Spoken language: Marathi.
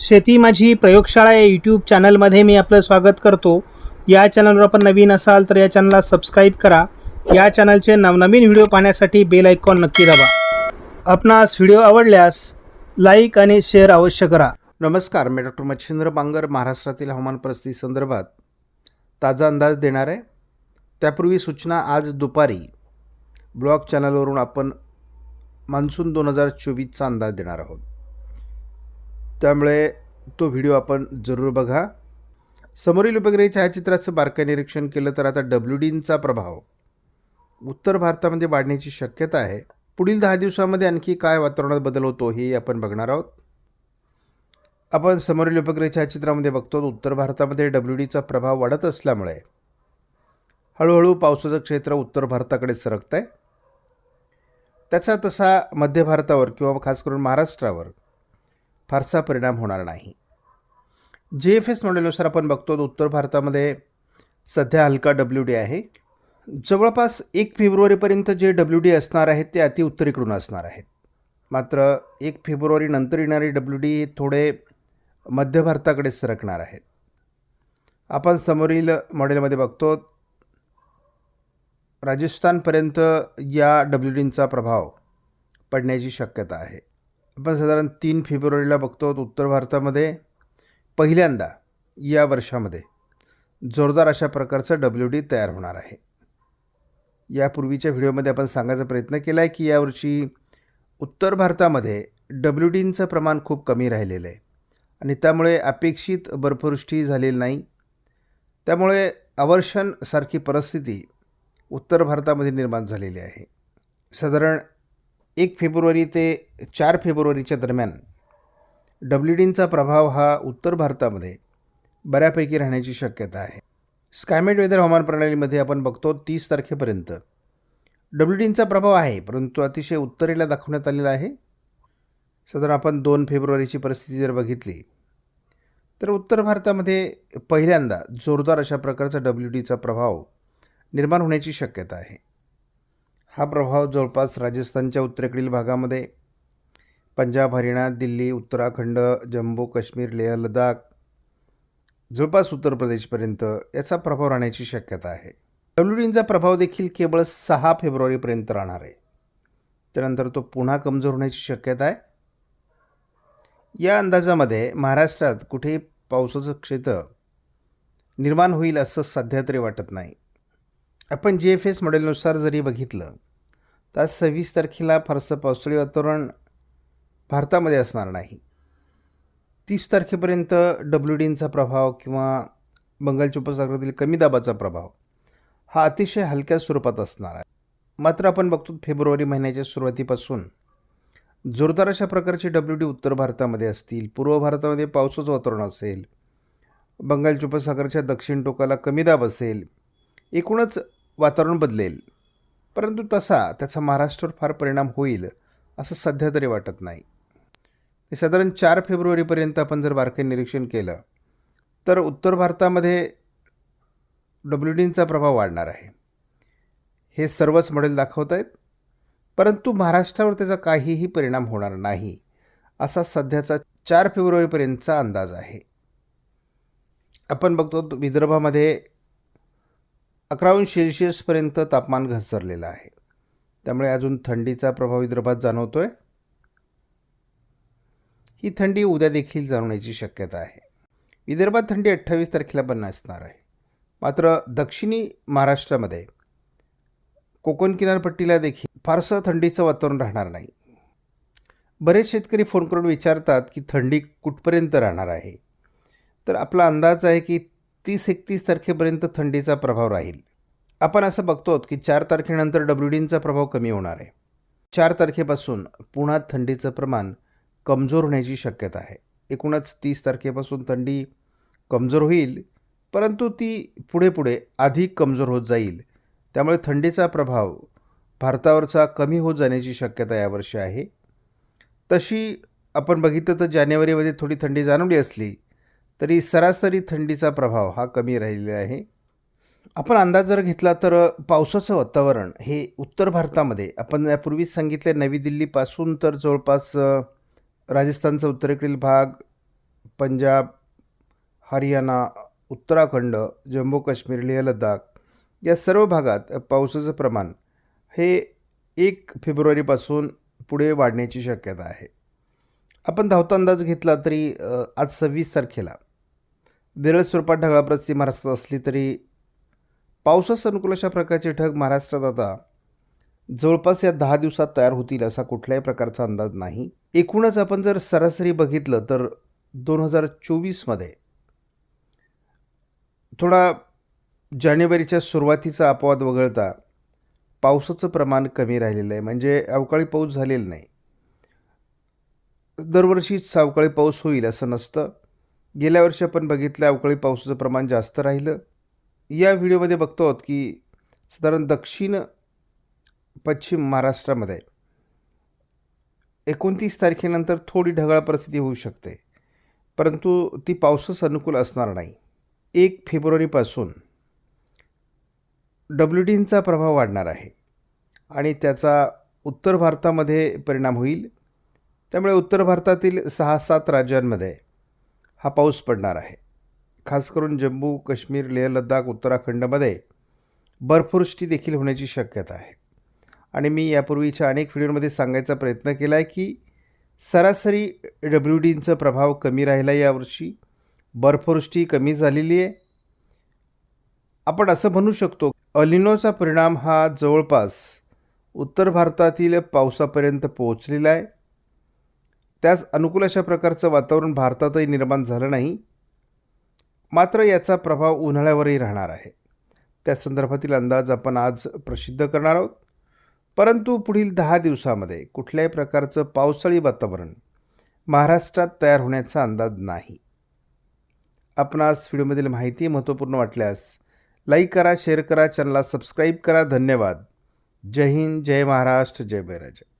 शेती माझी प्रयोगशाळा या यूट्यूब चॅनलमध्ये मी आपलं स्वागत करतो. या चॅनलवर आपण नवीन असाल तर या चॅनलला सबस्क्राईब करा. या चॅनलचे नवनवीन व्हिडिओ पाहण्यासाठी बेल आयकॉन नक्की दाबा. आपणास व्हिडिओ आवडल्यास लाईक आणि शेअर अवश्य करा. नमस्कार मी डॉक्टर मच्छिंद्र बांगर महाराष्ट्रातील हवामान परिस्थिती संदर्भात ताजा अंदाज देणार. आहे त्यापूर्वी सूचना आज दुपारी ब्लॉग चॅनलवरून आपण मान्सून दोन हजार चोवीसचा अंदाज देणार आहोत. त्यामुळे तो व्हिडिओ आपण जरूर बघा. समोरील उपग्रही छायाचित्राचं बारकाई निरीक्षण केलं तर आता डब्ल्यू डींचा प्रभाव. उत्तर भारतामध्ये वाढण्याची शक्यता आहे. पुढील दहा दिवसामध्ये आणखी काय वातावरणात बदल होतो हे आपण बघणार आहोत. आपण समोरील उपग्रह छायाचित्रामध्ये बघतो उत्तर भारतामध्ये डब्ल्यू डीचा प्रभाव वाढत असल्यामुळे. हळूहळू पावसाचं क्षेत्र उत्तर भारताकडे सरकत आहे त्याचा तसा मध्य भारतावर किंवा खास करून महाराष्ट्रावर फारसा परिणाम होणार नाही. जे एफ एस मॉडेलनुसार आपण बघतो तर उत्तर भारतामध्ये सध्या हलका डब्ल्यू डी आहे. जवळपास एक फेब्रुवारीपर्यंत जे डब्ल्यू डी असणार आहेत ते अति उत्तरेकडून असणार आहेत. मात्र एक फेब्रुवारी नंतर येणारे डब्ल्यू डी थोडे मध्य भारताकडे सरकणार आहेत. आपण समोरील मॉडेलमध्ये बघतो राजस्थानपर्यंत या डब्ल्यू डींचा प्रभाव पडण्याची शक्यता आहे. आपण साधारण तीन फेब्रुवारीला बघतो उत्तर भारतामध्ये पहिल्यांदा या वर्षामध्ये जोरदार अशा प्रकारचं डब्ल्यू डी तयार होणार आहे. यापूर्वीच्या व्हिडिओमध्ये आपण सांगायचा प्रयत्न केला आहे की यावर्षी उत्तर भारतामध्ये डब्ल्यू डींचं प्रमाण खूप कमी राहिलेलं आहे आणि त्यामुळे अपेक्षित बर्फवृष्टी झालेली नाही. त्यामुळे अवर्षणसारखी परिस्थिती उत्तर भारतामध्ये निर्माण झालेली आहे. साधारण एक फेब्रुवारी ते चार फेब्रुवारीच्या दरम्यान डब्ल्यू डींचा प्रभाव हा उत्तर भारतामध्ये बऱ्यापैकी राहण्याची शक्यता आहे. स्कायमेट वेदर हवामान प्रणालीमध्ये आपण बघतो तीस तारखेपर्यंत. डब्ल्यू डींचा प्रभाव आहे परंतु अतिशय उत्तरेला दाखवण्यात आलेला आहे. साधारण आपण दोन फेब्रुवारीची परिस्थिती जर बघितली तर उत्तर भारतामध्ये पहिल्यांदा जोरदार अशा प्रकारचा डब्ल्यू डीचा प्रभाव निर्माण होण्याची शक्यता आहे. हा प्रभाव जवळपास राजस्थानच्या उत्तरेकडील भागामध्ये. पंजाब हरियाणा दिल्ली उत्तराखंड जम्मू काश्मीर लेह लडाख जवळपास उत्तर प्रदेशपर्यंत याचा प्रभाव राहण्याची शक्यता आहे. डब्ल्यूडींचा प्रभाव देखील केवळ सहा फेब्रुवारीपर्यंत राहणार आहे. त्यानंतर तो पुन्हा कमजोर होण्याची शक्यता आहे. या अंदाजामध्ये महाराष्ट्रात कुठेही पावसाचं क्षेत्र निर्माण होईल असं सध्या तरी वाटत नाही. आपण जी एफ एस मॉडेलनुसार जरी बघितलं तर सव्वीस तारखेला फारसं पावसाळी वातावरण भारतामध्ये असणार नाही. तीस तारखेपर्यंत डब्ल्यू डींचा प्रभाव किंवा बंगालच्या उपसागरातील कमी दाबाचा प्रभाव हा अतिशय हलक्या स्वरूपात असणार आहे. मात्र आपण बघतो फेब्रुवारी महिन्याच्या सुरुवातीपासून जोरदार अशा प्रकारचे डब्ल्यू डी उत्तर भारतामध्ये असतील पूर्व भारतामध्ये पावसाचं वातावरण असेल बंगालच्या उपसागराच्या दक्षिण टोकाला कमी दाब असेल एकूणच वातावरण बदलेल. परंतु तसा त्याचा महाराष्ट्रावर फार परिणाम होईल असं सध्या तरी वाटत नाही. साधारण चार फेब्रुवारीपर्यंत आपण जर बारकाई निरीक्षण केलं तर उत्तर भारतामध्ये डब्ल्यू डींचा प्रभाव वाढणार आहे. हे सर्वच मॉडेल दाखवत आहेत परंतु महाराष्ट्रावर त्याचा काहीही परिणाम होणार नाही असा सध्याचा चार फेब्रुवारीपर्यंतचा अंदाज आहे. आपण बघतो विदर्भामध्ये अंश सेल्सिअसपर्यंत तापमान घसरलेलं आहे. त्यामुळे अजून थंडीचा प्रभाव विदर्भात जाणवतो आहे ही थंडी उद्या देखील जाणवण्याची शक्यता आहे. विदर्भात थंडी अठ्ठावीस तारखेला पण असणार आहे. मात्र दक्षिणी महाराष्ट्रामध्ये कोकण किनारपट्टीला देखील फारसं थंडीचं वातावरण राहणार नाही. बरेच शेतकरी फोन करून विचारतात की थंडी कुठपर्यंत राहणार आहे? तर आपला अंदाज आहे की तीस एकतीस तारखेपर्यंत थंडीचा प्रभाव राहील. आपण असं बघतो की चार तारखेनंतर डब्ल्यू डींचा प्रभाव कमी होणार आहे. चार तारखेपासून पुन्हा थंडीचं प्रमाण कमजोर होण्याची शक्यता आहे. एकूणच तीस तारखेपासून थंडी कमजोर होईल परंतु ती पुढे पुढे अधिक कमजोर होत जाईल. त्यामुळे थंडीचा प्रभाव भारतावरचा कमी होत जाण्याची शक्यता यावर्षी आहे. तशी आपण बघितलं तर जानेवारीमध्ये थोडी थंडी जाणवली असली तरी सरासरी थंडीचा प्रभाव हा कमी राहिलेला आहे. आपण अंदाज जर घेतला तर पावसाचं वातावरण हे उत्तर भारतामध्ये आपण यापूर्वीच सांगितले नवी दिल्लीपासून तर जवळपास राजस्थानचा उत्तरेकडील भाग पंजाब हरियाणा उत्तराखंड जम्मू काश्मीर लेह लडाख या सर्व भागात पावसाचं प्रमाण हे एक फेब्रुवारीपासून पुढे वाढण्याची शक्यता आहे. आपण धावता अंदाज घेतला तरी आज सव्वीस तारखेला विरळ स्वरूपात ढगाळ महाराष्ट्रात असली तरी पावसास अनुकूल अशा प्रकारचे ढग महाराष्ट्रात आता जवळपास या दहा दिवसात तयार होतील असा कुठल्याही प्रकारचा अंदाज नाही. एकूणच आपण जर सरासरी बघितलं तर दोन हजार चोवीसमध्ये थोडा जानेवारीच्या सुरुवातीचा अपवाद वगळता पावसाचं प्रमाण कमी राहिलेलं आहे. म्हणजे अवकाळी पाऊस झालेला नाही. दरवर्षीच अवकाळी पाऊस होईल असं नसतं. गेल्या वर्षी आपण बघितलं अवकाळी पावसाचं प्रमाण जास्त राहिलं. या व्हिडिओमध्ये बघतो आहोत की साधारण दक्षिण पश्चिम महाराष्ट्रामध्ये एकोणतीस तारखेनंतर थोडी ढगाळ परिस्थिती होऊ शकते. परंतु ती पावसास अनुकूल असणार नाही. एक फेब्रुवारीपासून डब्ल्यू डींचा प्रभाव वाढणार आहे आणि त्याचा उत्तर भारतामध्ये परिणाम होईल. त्यामुळे उत्तर भारतातील सहा सात राज्यांमध्ये हा पाऊस पडणार आहे. खास करून जम्मू काश्मीर लेह लद्दाख उत्तराखंडमध्ये बर्फवृष्टी देखील होण्याची शक्यता आहे. आणि मी यापूर्वीच्या अनेक व्हिडिओमध्ये सांगायचा प्रयत्न केला आहे की सरासरी डब्ल्यू डींचा प्रभाव कमी राहिला यावर्षी बर्फवृष्टी कमी झालेली आहे. आपण असं म्हणू शकतो अलिनोचा परिणाम हा जवळपास उत्तर भारतातील पावसापर्यंत पोहोचलेला आहे. त्यास अनुकूल अशा प्रकारचं वातावरण भारतातही निर्माण झालं नाही. मात्र याचा प्रभाव उन्हाळ्यावरही राहणार आहे. त्या संदर्भातील अंदाज आपण आज प्रसिद्ध करणार आहोत. परंतु पुढील दहा दिवसामध्ये कुठल्याही प्रकारचं पावसाळी वातावरण महाराष्ट्रात तयार होण्याचा अंदाज नाही. आपणास व्हिडिओमधील माहिती महत्त्वपूर्ण वाटल्यास लाईक करा शेअर करा चॅनलला सबस्क्राईब करा. धन्यवाद. जय हिंद जय महाराष्ट्र जय बैराज.